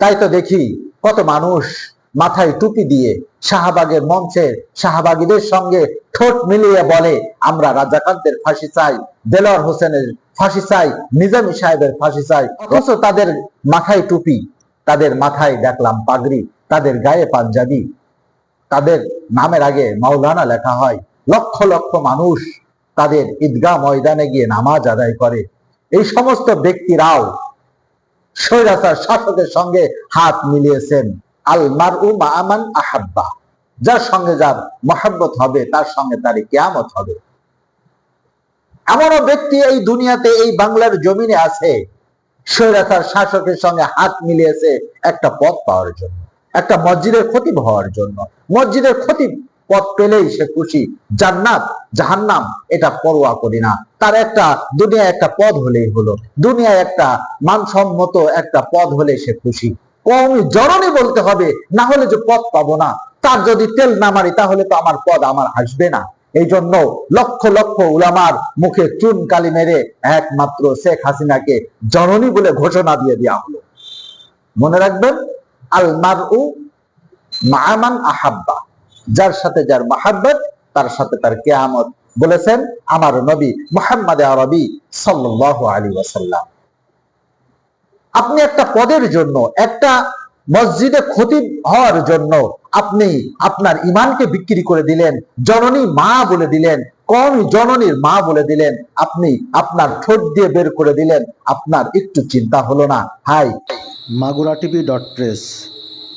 তাই তো দেখি কত মানুষ মাথায় টুপি দিয়ে শাহবাগের মঞ্চে শাহবাগীদের সঙ্গে ঠোঁট মিলিয়ে বলে, আমরা রাজাকারদের ফাঁসি চাই, দেলোয়ার হোসেনের ফাঁসি চাই, নিজামী সাহেবের ফাঁসি চাই। অথচ তাদের মাথায় টুপি, তাদের মাথায় দেখলাম পাগড়ি, তাদের গায়ে পাঞ্জাবি। তাদের নামের আগে মাওলানা লেখা হয়, লক্ষ লক্ষ মানুষ তাদের ঈদগাহ ময়দানে গিয়ে নামাজ আদায় করে। এই সমস্ত ব্যক্তিরাও স্বৈরাচার শাসকের সঙ্গে হাত মিলিয়েছেন। আল মার উ আমান আহাব্বা। যার সঙ্গে যার মহাব্বত হবে, তার সঙ্গে তার কেয়ামত হবে। এমনও ব্যক্তি এই দুনিয়াতে, এই বাংলার জমিনে আছে, স্বৈরাচার শাসকের সঙ্গে হাত মিলিয়েছে একটা পদ পাওয়ার জন্য, একটা মসজিদের ক্ষতি হওয়ার জন্য। মসজিদের খতিব পদ পেলেই সে খুশি। জান্নাত, জাহান্নাম, এটা পরোয়া করি না। তার একটা দুনিয়ায় একটা পদ হলেই হলো। দুনিয়ায় একটা মানসম্মত একটা পদ হলে সে খুশি। কম জননী বলতে হবে, না হলে যে পদ পাবো না। তার যদি তেল না মারি, তাহলে তো আমার পদ আমার আসবে না। এই জন্য লক্ষ লক্ষ উলামার মুখে চুন কালি মেরে একমাত্র শেখ হাসিনাকে জননী বলে ঘোষণা দিয়ে দেওয়া হলো। মনে রাখবেন? আল মার উ মামান আহাব্বা। যার সাথে যার মাহাব্বত, তার সাথে তার কেয়ামত বলেছেন আমার নবী মোহাম্মদ আরবি সাল্লাহ আলী ওয়াসাল্লাম। আপনি একটা পদের জন্য, একটা মসজিদে খতিব হওয়ার জন্য আপনি আপনার ইমানকে বিক্রি করে দিলেন, জননী মা বলে দিলেন, কম জননীর মা বলে দিলেন, আপনি আপনার ঠোঁট দিয়ে বের করে দিলেন, আপনার একটু চিন্তা হলো না। Hi. Magura TV dot press,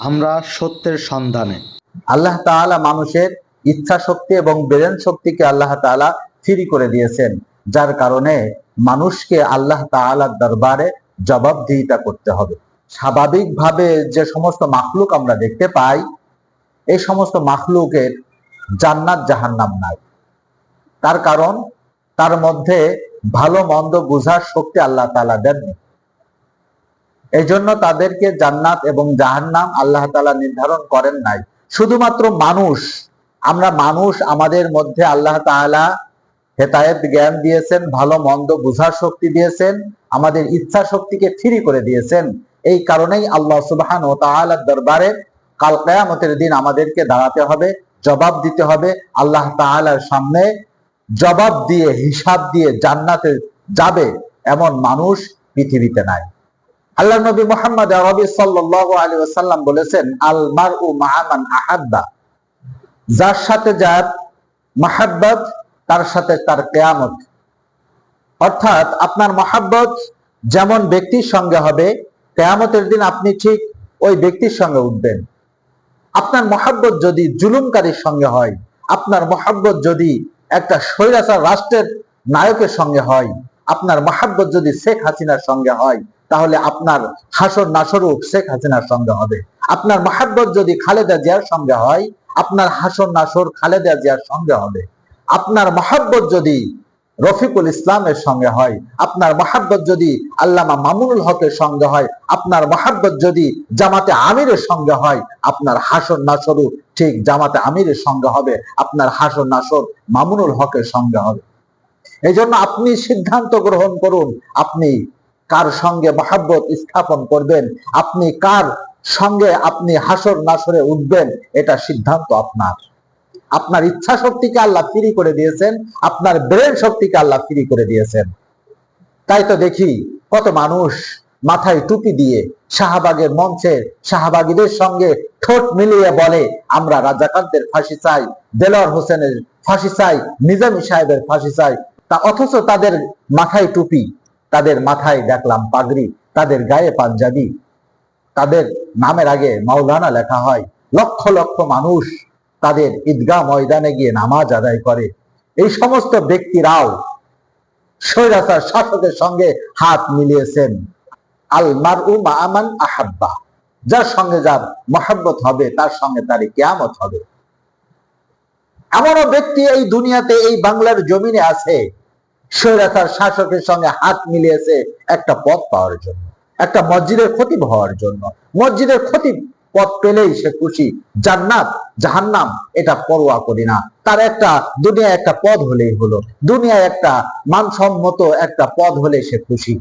আমরা সত্যের সন্ধানে। আল্লাহ তাআলা মানুষের ইচ্ছা শক্তি এবং ব্রেন শক্তিকে আল্লাহ তাআলা ফ্রি করে দিয়েছেন, যার কারণে মানুষকে আল্লাহ তাআলার দরবারে জবাবদিহিতা করতে হবে। স্বাভাবিকভাবে যে সমস্ত মাখলুক আমরা দেখতে পাই, এই সমস্ত মাখলুকের জান্নাত জাহান্নাম নাই। তার কারণ, তার মধ্যে ভালো মন্দ বুঝার শক্তি আল্লাহ তাআলা দেননি। এই জন্য তাদেরকে জান্নাত এবং জাহান্নাম আল্লাহ তাআলা নির্ধারণ করেন নাই। শুধুমাত্র মানুষ, আমরা মানুষ আমাদের মধ্যে আল্লাহ তাআলা হেতায়েত জ্ঞান দিয়েছেন, ভালো, মন্দ বুঝার শক্তি দিয়েছেন, আমাদের ইচ্ছা শক্তিকে ফ্রি করে দিয়েছেন। এই কারণেই আল্লাহ সুবহান ও তাআলার দরবারে কাল কিয়ামতের দিন আমাদেরকে দাঁড়াতে হবে, জবাব দিতে হবে আল্লাহ তাআলার সামনে। জবাব দিয়ে, হিসাব দিয়ে জান্নাতে যাবে এমন মানুষ পৃথিবীতে নাই। আল্লাহ নবী মোহাম্মদ আরবি সাল্লাল্লাহু আলাইহি ওয়াসাল্লাম বলেছেন আল মারউ মাআমান আহাব্বা। যার সাথে যার মাহাব্বত, তার সাথে তার কেয়ামত। অর্থাৎ আপনার মহাব্বত যেমন ব্যক্তির সঙ্গে হবে, কেয়ামতের দিন আপনি ঠিক ওই ব্যক্তির সঙ্গে উঠবেন। আপনার মহাব্বত যদি জুলুমকারীর সঙ্গে হয়, আপনার মহাব্বত যদি একটা স্বৈরাচার রাষ্ট্রের নায়কের সঙ্গে হয়, আপনার মহাব্বত যদি শেখ হাসিনার সঙ্গে হয় তাহলে আপনার হাসর নাসরূপ শেখ হাসিনার সঙ্গে হবে। আপনার মহাব্বত যদি খালেদা জিয়ার সঙ্গে হয়, আপনার হাসর নাসর খালেদা জিয়ার সঙ্গে হবে। আপনার মহাব্বত যদি রফিকুল ইসলামের সঙ্গে হয়, আপনার মহাব্বত যদি আল্লামা মামুনুল হকের সঙ্গে হয়, আপনার মহাব্বত যদি জামাতে আমিরের সঙ্গে হয়, আপনার হাসর নাসরও ঠিক জামাতে আমিরের সঙ্গে হবে, আপনার হাসর নাসর মামুনুল হকের সঙ্গে হবে। এই জন্য আপনি সিদ্ধান্ত গ্রহণ করুন, আপনি কার সঙ্গে মহাব্বত স্থাপন করবেন? আপনি কার সঙ্গে আপনি হাসর নাসরে উঠবেন? এটা সিদ্ধান্ত আপনার। আপনার ইচ্ছা শক্তিকে আল্লাহ ফ্রি করে দিয়েছেন, আপনার ব্রেন শক্তিকে আল্লাহ ফ্রি করে দিয়েছেন। তাই তো দেখি কত মানুষ মাথায় টুপি দিয়ে শাহবাগের মঞ্চে শাহবাগীদের সঙ্গে ঠোঁট মিলিয়ে বলে, আমরা রাজাকান্তের ফাঁসি চাই, দেলোয়ার হোসেনের ফাঁসি চাই, নিজামী সাহেবের ফাঁসি চাই। তা অথচ তাদের মাথায় টুপি তাদের মাথায় দেখলাম পাগড়ি, তাদের গায়ে পাঞ্জাবি। তাদের নামের আগে মাওলানা লেখা হয়, লক্ষ লক্ষ মানুষ তাদের ঈদগাহ ময়দানে গিয়ে নামাজ আদায় করে। এই সমস্ত ব্যক্তিরাও স্বৈরাচার শাসকের সঙ্গে হাত মিলিয়েছেন। আল মার উ আমান আহাব্বা, যার সঙ্গে যার মহাব্বত হবে, তার সঙ্গে তার কেয়ামত হবে। এমনও ব্যক্তি এই দুনিয়াতে, এই বাংলার জমিনে আছে স্বৈরাচার শাসকের সঙ্গে হাত মিলিয়েছে একটা পদ পাওয়ার জন্য, একটা মসজিদের খতিব হওয়ার জন্য। মসজিদের খতিব পদ পেলেই সে খুশি। জান্নাত, জাহান্নাম, এটা পরোয়া করি না। তার একটা দুনিয়ায় একটা পদ হলেই হলো। দুনিয়ায় একটা মানসম্মত একটা পদ হলে সে খুশি।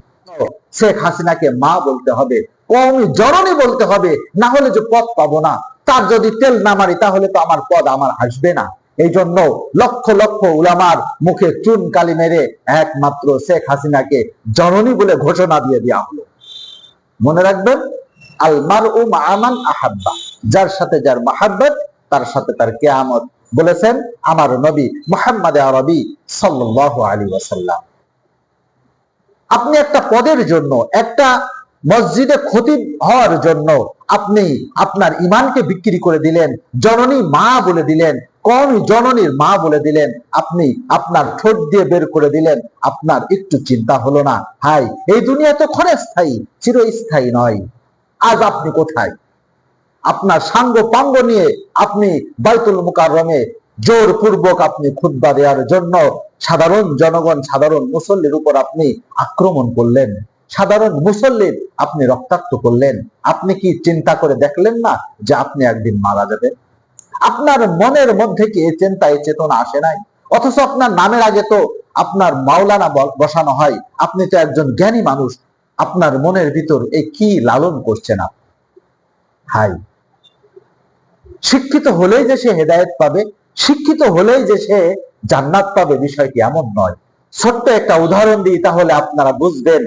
শেখ হাসিনাকে মা বলতে হবে, কওমি জননী বলতে হবে, না হলে যে পদ পাবো না। তার যদি তেল না মারি, তাহলে তো আমার পদ আমার আসবে না। এই জন্য লক্ষ লক্ষ উলামার মুখে চুন কালি মেরে একমাত্র শেখ হাসিনাকে জননী বলে ঘোষণা দিয়ে দেওয়া হলো। মনে রাখবেন আলমার ও আমান আহাব্বা, যার সাথে যার মাহাব্বত, তার সাথে তার কেয়ামত বলেছেন আমার নবী মোহাম্মদ আরবি সাল্লাল্লাহু আলী ওয়াসাল্লাম। আপনি একটা পদের জন্য, একটা মসজিদে খতিব হওয়ার জন্য আপনি আপনার ইমানকে বিক্রি করে দিলেন, জননী মা বলে দিলেন কম জননীর মা বলে দিলেন, আপনি আপনার ঠোঁট দিয়ে বের করে দিলেন, আপনার একটু চিন্তা হলো না। হাই, এই দুনিয়া তো ক্ষণস্থায়ী, চিরস্থায়ী নয়। আজ আপনি কোথায়? আপনার সাঙ্গ পাঙ্গ নিয়ে আপনি বাইতুল মুকাররমে জোরপূর্বক আপনি খুতবা দেওয়ার জন্য সাধারণ জনগণ, সাধারণ মুসল্লির উপর আপনি আক্রমণ করলেন। সাধারণ মুসল্লির আপনি রক্তাক্ত করলেন। আপনি কি চিন্তা করে দেখলেন না যে আপনি একদিন মারা যাবেন? আপনার মনের মধ্যে কি চিন্তা এই চেতনা আসে নাই? অথচ আপনার নামের আগে তো আপনার মাওলানা বসানো হয়। আপনি তো একজন জ্ঞানী মানুষ। আপনার মনের ভিতর এই কি লালন করছেন আপনি হাই। শিক্ষিত হলেই যে সে হেদায়েত পাবে, শিক্ষিত হলেই যে সে জান্নাত পাবে, বিষয়টি এমন নয়। ছোট্ট একটা উদাহরণ দিই তাহলে আপনারা বুঝবেন।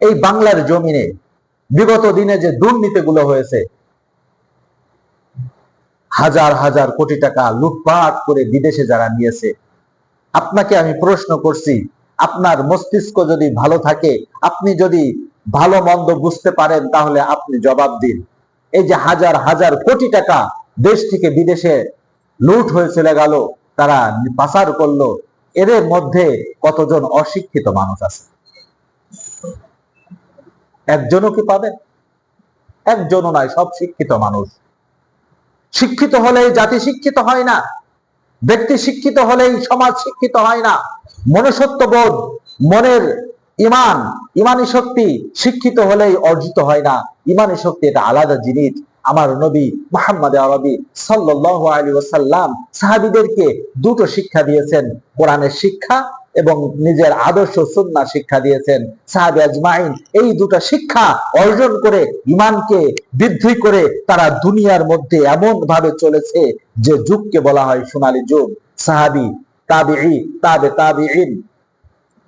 এই বাংলার জমিনে বিগত দিনে যে দুর্নীতিগুলো হয়েছে হাজার হাজার কোটি টাকা লুটপাট করে বিদেশে যারা নিয়েছে। আপনাকে আমি প্রশ্ন করছি, আপনার মস্তিষ্ক যদি ভালো থাকে, আপনি যদি ভালো মন্দ বুঝতে পারেন, তাহলে আপনি জবাব দিন। এই যে হাজার হাজার কোটি টাকা দেশ থেকে বিদেশে লুট হয়ে চলে গেল, তারা পাচার করল এদের মধ্যে কতজন অশিক্ষিত মানুষ আছে? একজনও কি পাবেন? একজনও নয় সব শিক্ষিত মানুষ। শিক্ষিত হলেই জাতি শিক্ষিত হয় না, ব্যক্তি শিক্ষিত হলেই সমাজ শিক্ষিত হয় না। মনুষ্যত্ববোধ মনের ইমান, ইমানি শক্তি শিক্ষিত হলেই অর্জিত হয় না। ইমানি শক্তি এটা আলাদা জিনিস। আমার নবী মোহাম্মদ আরবি সাল্লাল্লাহু আলাইহি ওয়াসাল্লাম সাহাবীদেরকে দুটো শিক্ষা দিয়েছেন। কোরআনের শিক্ষা এবং নিজের আদর্শ সুন্না শিক্ষা দিয়েছেন সাহাবী আজমাইন। এই দুটা শিক্ষা অর্জন করে, ইমানকে বৃদ্ধি করে তারা দুনিয়ার মধ্যে এমন ভাবে চলেছে যে যুগকে বলা হয় সোনালী যুগ। সাহাবি, তাবিঈ, তাবে তাবে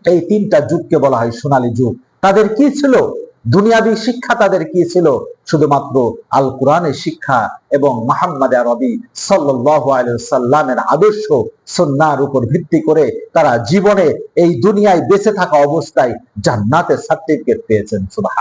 এই তিনটা যুগকে বলা হয় সোনালী যুগ। তাদের কি ছিল? দুনিয়াবী শিক্ষা তাদের কি ছিল? শুধুমাত্র আল কোরআনের শিক্ষা এবং মাহমদ আরবি সাল্লামের আদর্শ সন্ন্যার উপর ভিত্তি করে তারা জীবনে এই দুনিয়ায় বেঁচে থাকা অবস্থায় জান্নাতের সার্টিফিকেট পেয়েছেন সুবাহ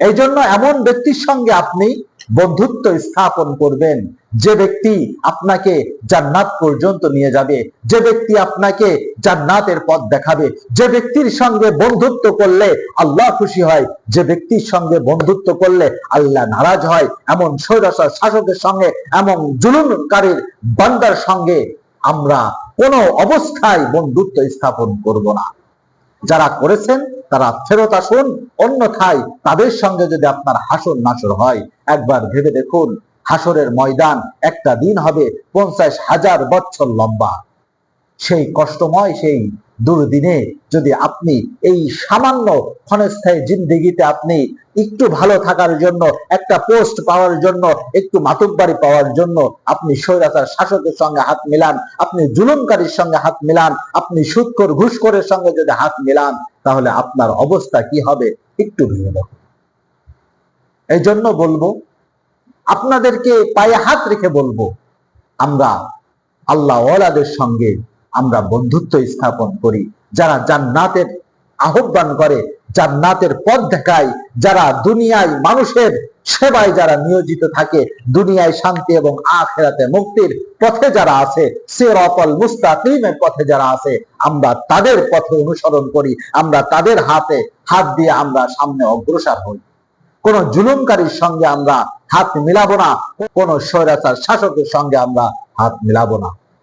এই জন্য এমন ব্যক্তির সঙ্গে আপনি বন্ধুত্ব স্থাপন করবেন। যে ব্যক্তি আপনাকে জান্নাত পর্যন্ত নিয়ে যাবে, যে ব্যক্তি আপনাকে জান্নাতের পথ দেখাবে, যে ব্যক্তির সঙ্গে বন্ধুত্ব করলে আল্লাহ খুশি হয়, যে ব্যক্তির সঙ্গে বন্ধুত্ব করলে আল্লাহ নারাজ হয়, এমন স্বৈরাচার শাসকের সঙ্গে, এমন জুলুমকারীর বান্দার সঙ্গে আমরা কোনো অবস্থায় বন্ধুত্ব স্থাপন করব না। যারা করেছেন, তারা ফেরত আসুন, অন্যথায় তাদের সঙ্গে যদি আপনার হাসর নাসর হয়, একবার ভেবে দেখুন, হাসরের ময়দান একটা দিন হবে পঞ্চাশ হাজার বছর লম্বা। সেই কষ্টময়, সেই দুর্দিনে যদি আপনি এই সামান্য ক্ষণস্থায়ী জিন্দিগিতে আপনি একটু ভালো থাকার জন্য, একটা পোস্ট পাওয়ার জন্য, একটু মাতুকবাড়ি পাওয়ার জন্য আপনি স্বৈরাচার শাসকের সঙ্গে হাত মিলান, আপনি জুলুমকারীর সঙ্গে হাত মিলান, আপনি সুৎকর ঘুষখোরের সঙ্গে যদি হাত মিলান, তাহলে আপনার অবস্থা কি হবে একটু ভেবে দেখুন। এই জন্য বলব, আপনাদেরকে পায়ে হাত রেখে বলব, আমরা আল্লাহ ওয়ালাদের সঙ্গে আমরা বন্ধুত্ব স্থাপন করি। যারা জান্নাতের আহ্বান করে, জান্নাতের পথ দেখায়, যারা দুনিয়ায় মানুষের সেবায় যারা নিয়োজিত থাকে, দুনিয়ায় শান্তি এবং আখেরাতে মুক্তির পথে যারা আছে, সিরাতাল মুস্তাকিমের পথে যারা আছে, আমরা তাদের পথে অনুসরণ করি, আমরা তাদের হাতে হাত দিয়ে আমরা সামনে অগ্রসর হই। কোন জুলুমকারীর সঙ্গে আমরা হাত মিলাবো না, কোন স্বৈরাচার শাসকের সঙ্গে আমরা হাত মিলাবো না।